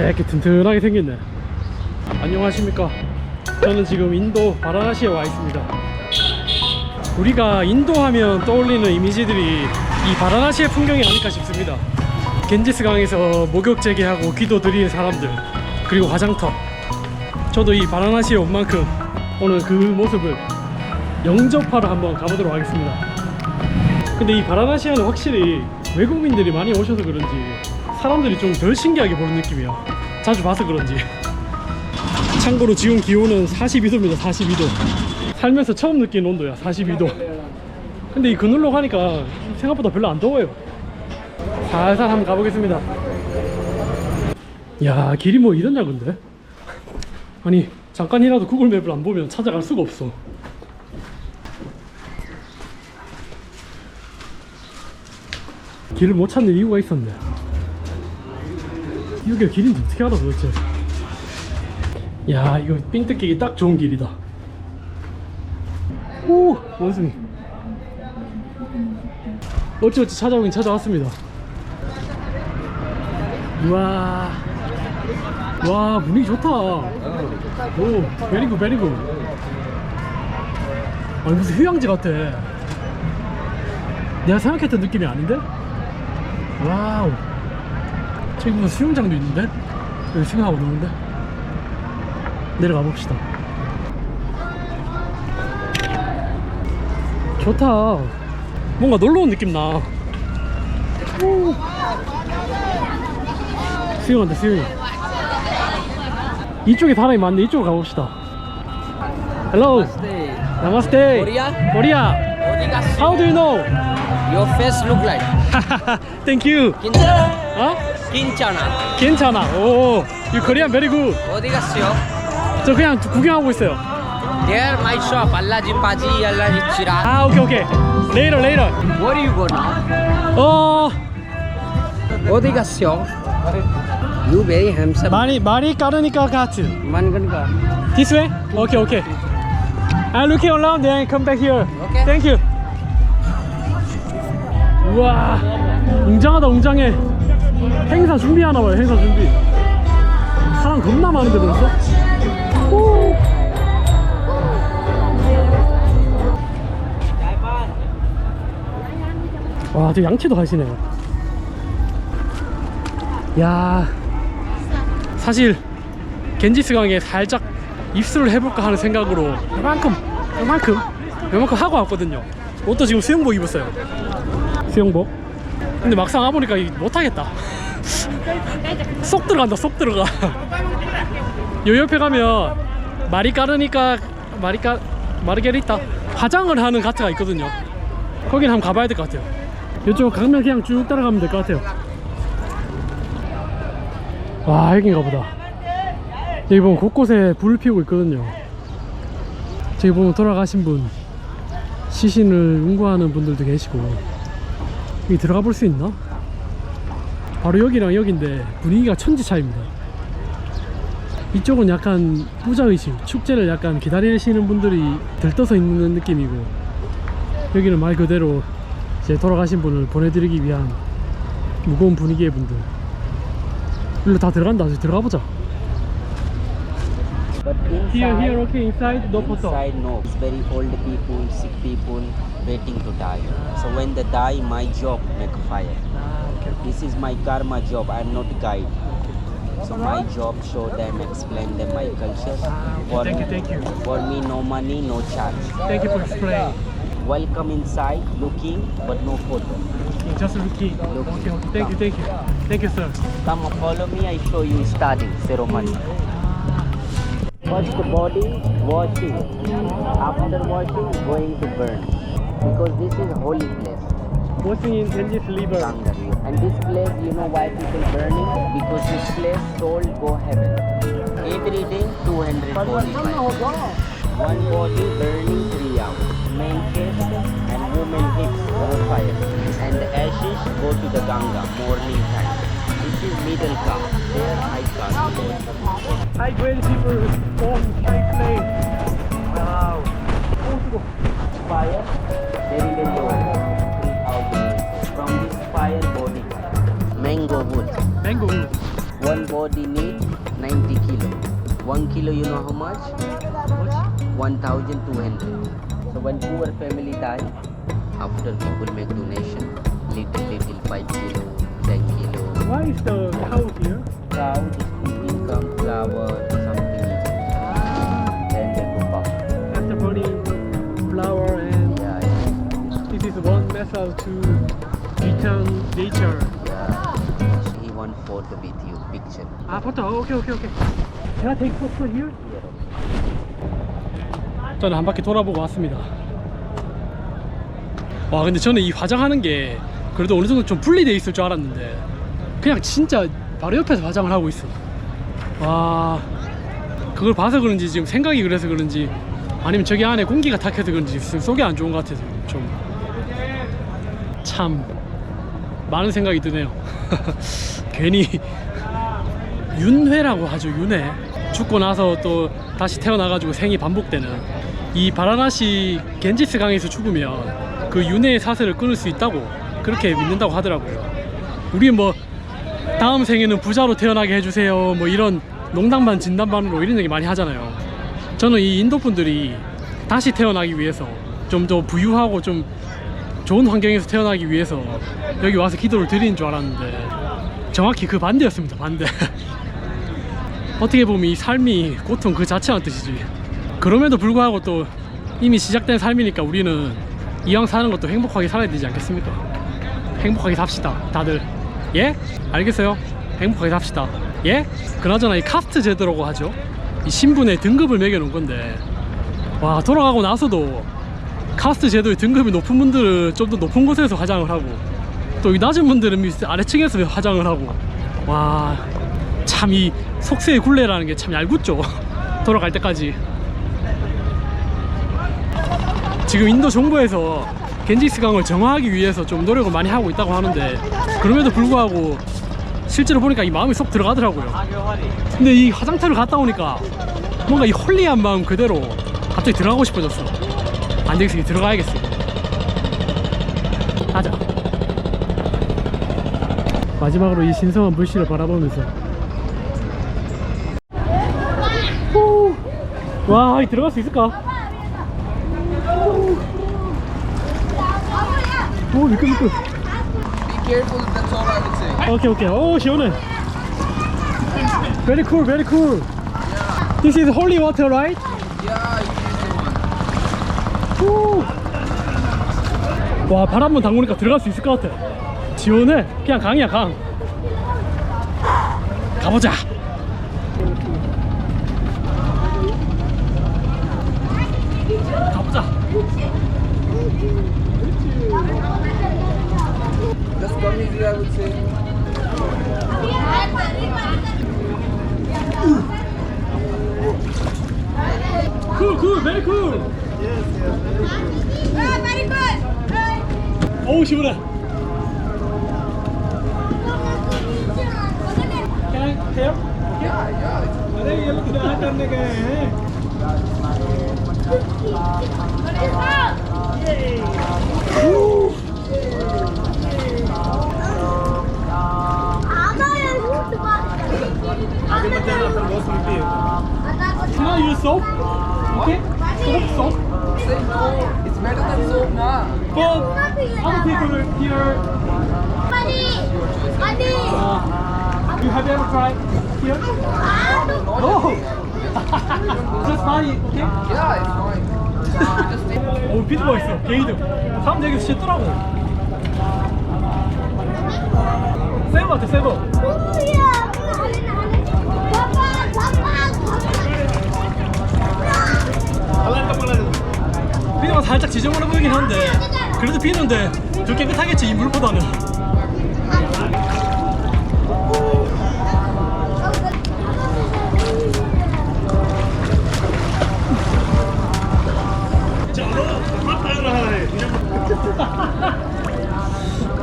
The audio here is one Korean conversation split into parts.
이렇게 튼튼하게 생겼네. 안녕하십니까. 저는 지금 인도 바라나시에 와 있습니다. 우리가 인도 하면 떠올리는 이미지들이 이 바라나시의 풍경이 아닐까 싶습니다. 겐지스 강에서 목욕 재개하고 기도 드리는 사람들 그리고 화장터. 저도 이 바라나시에 온 만큼 오늘 그 모습을 영접하러 한번 가보도록 하겠습니다. 근데 이 바라나시아는 확실히 외국인들이 많이 오셔서 그런지 사람들이 좀 덜 신기하게 보는 느낌이야. 자주 봐서 그런지. 참고로 지금 기온은 42도입니다 42도. 살면서 처음 느낀 온도야 42도. 근데 이 그늘로 가니까 생각보다 별로 안 더워요. 살살 한번 가보겠습니다. 야 길이 뭐 이랬냐 근데? 아니 잠깐이라도 구글 맵을 안 보면 찾아갈 수가 없어. 길을 못 찾는 이유가 있었네 여기가 길인지 어떻게 알아 도대체? 야 이거 삥 뜯기기 딱 좋은 길이다. 오 원숭이. 어찌어찌 찾아오긴 찾아왔습니다. 우와. 와 분위기 좋다. 오 베리굿 베리굿 아니 무슨 휴양지 같아. 내가 생각했던 느낌이 아닌데? 와우 저기 무슨 수영장도 있는데? 여기 수영하고 노는데? 내려가 봅시다 좋다 뭔가 놀러 온 느낌 나 오. 수영한다 수영이 이쪽에 사람이 많네 이쪽으로 가봅시다 헬로 나마스테 Korea? Odigas. How do you know? Your face look like Thank you 어? Kinchana. 괜찮아 오 You Korean very good Odigas요. 저 그냥 구경하고 있어요 There my shop. Allaji Paji, Allaji Chirag. 아 오케이 오케이 Later later Where you go now? 어 Odigas요. You very handsome. 많이 많이 까르니까 같이 Manganka. This way? Okay okay I'm looking around then come back here Okay. Thank you 우와 웅장하다 웅장해 행사 준비하나 봐요 행사 준비 사람 겁나 많은데 벌써 오. 와, 저 양치도 하시네요. 야, 사실 겐지스 강에 살짝 입술을 해볼까 하는 생각으로 요만큼, 요만큼, 요만큼 하고 왔거든요. 옷도 지금 수영복 입었어요. 수영복. 근데 막상 와보니까 이- 못하겠다. 쏙 들어간다, 쏙 들어가. 요 옆에 가면 마리 까르니까 마리까 마르게리타 화장을 하는 가트가 있거든요. 거긴 한번 가봐야 될 것 같아요. 이쪽 강면 그냥 쭉 따라가면 될 것 같아요. 와 여긴가 보다. 여기 보면 곳곳에 불을 피우고 있거든요. 저기 보면 돌아가신 분 시신을 운구하는 분들도 계시고 여기 들어가 볼 수 있나? 바로 여기랑 여기인데 분위기가 천지 차이입니다. 이쪽은 약간 부자의식, 축제를 약간 기다리시는 분들이 들떠서 있는 느낌이고 여기는 말 그대로 이제 돌아가신 분을 보내드리기 위한 무거운 분위기의 분들 일로 다 들어간다 이제 들어가 보자 But inside, Here, here, okay, inside, no photo. inside no. It's very old people, sick people waiting to die. So when they die, my job make fire. This is my karma job. I'm not guide. So my job show them, explain them my culture. For, Thank you, thank you. For me, no money, no charge. Thank you for explaining. Welcome inside, looking, but no photo. Just looking. Okay, okay. Thank you, thank you. Thank you, sir. Come follow me. I show you starting ceremony. First body washing. After washing, going to burn. Because this is holy place. Washing in Genji's liver. And this place, you know why people burning? Because this place soul go heaven. Every day 200 body. One body burning three hours. Men chest and women hips on fire. And the ashes go to the Ganga morning time. This is middle cup. There I can't go. Hi, great people. On high plane. Wow. Fire. 3000 years. From this fire body. Mango wood. Mango. One body need 90 kilo. One kilo, you know how much? 1,200. So when poor family die, after people make donation, little little 5 kilo, 10 kilo. Why is the cow here? Cow, just income, flower, is one method to return nature. yeah. He want photo with you, picture. 아, 포토. 오케이, 오케이, 오케이. Can I take photo here? 저는 한 바퀴 돌아보고 왔습니다. 와, 근데 저는 이 화장하는 게 그래도 어느 정도 좀 분리돼 있을 줄 알았는데 그냥 진짜 바로 옆에서 화장을 하고 있어. 와, 그걸 봐서 그런지 지금 생각이 그래서 그런지 아니면 저기 안에 공기가 탁해서 그런지 지금 속이 안 좋은 것 같아서 좀 참 많은 생각이 드네요. 괜히 윤회라고 하죠 윤회. 죽고 나서 또 다시 태어나가지고 생이 반복되는 이 바라나시 겐지스 강에서 죽으면 그 윤회의 사슬을 끊을 수 있다고 그렇게 믿는다고 하더라고요. 우리 뭐 다음 생에는 부자로 태어나게 해주세요. 뭐 이런 농담반 진담반으로 이런 얘기 많이 하잖아요. 저는 이 인도 분들이 다시 태어나기 위해서 좀 더 부유하고 좀 좋은 환경에서 태어나기 위해서 여기 와서 기도를 드리는 줄 알았는데 정확히 그 반대였습니다 반대. 어떻게 보면 이 삶이 고통 그 자체라는 뜻이지. 그럼에도 불구하고 또 이미 시작된 삶이니까 우리는 이왕 사는 것도 행복하게 살아야 되지 않겠습니까? 행복하게 삽시다 다들. 예? 알겠어요? 행복하게 삽시다. 예? 그나저나 이 카스트 제도라고 하죠? 이 신분의 등급을 매겨놓은 건데 와 돌아가고 나서도 카스트 제도의 등급이 높은 분들은 좀 더 높은 곳에서 화장을 하고 또 이 낮은 분들은 밑 아래층에서 화장을 하고. 와 참 이 속세의 굴레라는 게 참 얄궂죠. 돌아갈 때까지. 지금 인도 정부에서 겐지스 강을 정화하기 위해서 좀 노력을 많이 하고 있다고 하는데 그럼에도 불구하고 실제로 보니까 이 마음이 쏙 들어가더라고요. 근데 이 화장터를 갔다 오니까 뭔가 이 홀리한 마음 그대로 갑자기 들어가고 싶어졌어 안 되겠어 들어가야겠어 가자 마지막으로 이 신성한 물씨를 바라보면서 후. 와, 이 들어갈 수 있을까? 오, 미끌 미끌. Would say. 오케이, 오케이. 오, 시원해. Very cool, very cool. This is holy water, right? 와, 바람만 담그니까 들어갈 수 있을 것 같아. 시원해. 그냥 강이야, 강. 가보자. 가보자. That's easy, I would say. 어우, 시원해. Can I help? Yeah, yeah. it's- अरे ये लोग क्या करने गए हैं Can I use soap? Okay? Soap, soap. Say no. It's better than soap, nah. But other people here, uh, you have ever tried here? No. Just buy it, okay? Yeah, it's fine. Just 오 비트 멋있어 게이드 사람 여기 쉽더라고 새거 같아 새거 비누가 살짝 지저분해 보이긴 한데 그래도 비누인데 더 깨끗하겠지 이 물보다는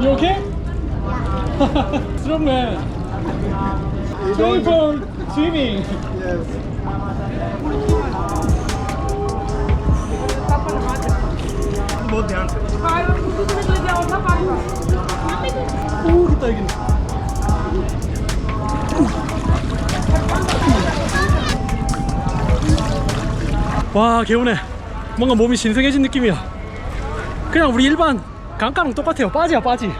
You okay? Strong man. Training for swimming. 와, 개운해. 뭔가 몸이 신성해진 느낌이야. 그냥 우리 일반 강가랑 똑같아요. 빠지야, 빠지.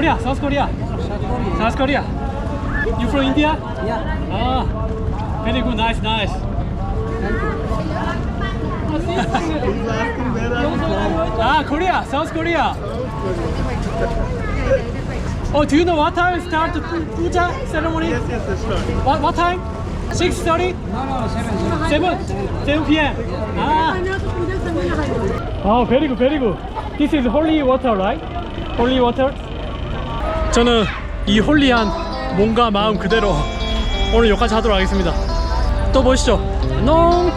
어? 아 코리아 사우스 코리아 사우스 코리아 You from India? Yeah. 아 very good nice nice 아 코리아 사우스 코리아 Oh, do you know what time start the pu- puja ceremony? Yes, yes, sure. What, what time? 6.30? No, no, 7. 7? 7 p.m. Ah. Oh, very good, very good. This is holy water, right? Holy water? 저는 이 홀리한 몸과 마음 그대로 오늘 여기까지 하도록 하겠습니다. 또 보시죠. 안녕.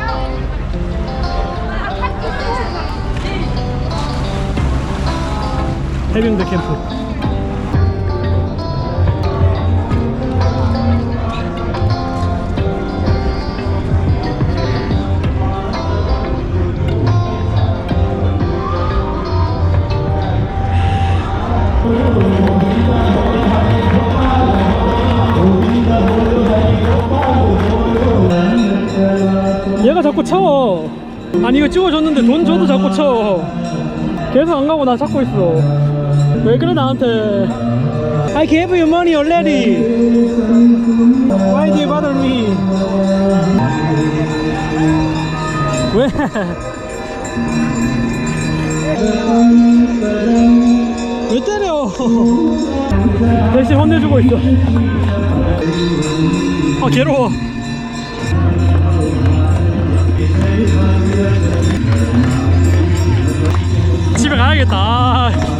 해병대 캠프. 자꾸 쳐. 아니 이거 찍어줬는데 돈 줘도 자꾸 쳐. 계속 안 가고 나 찾고 있어. 왜 그래 나한테? I gave you money already. Why do you bother me? 왜? 왜 때려? 대신 혼내주고 있어. 아 괴로워. 집에 가야겠다. 아.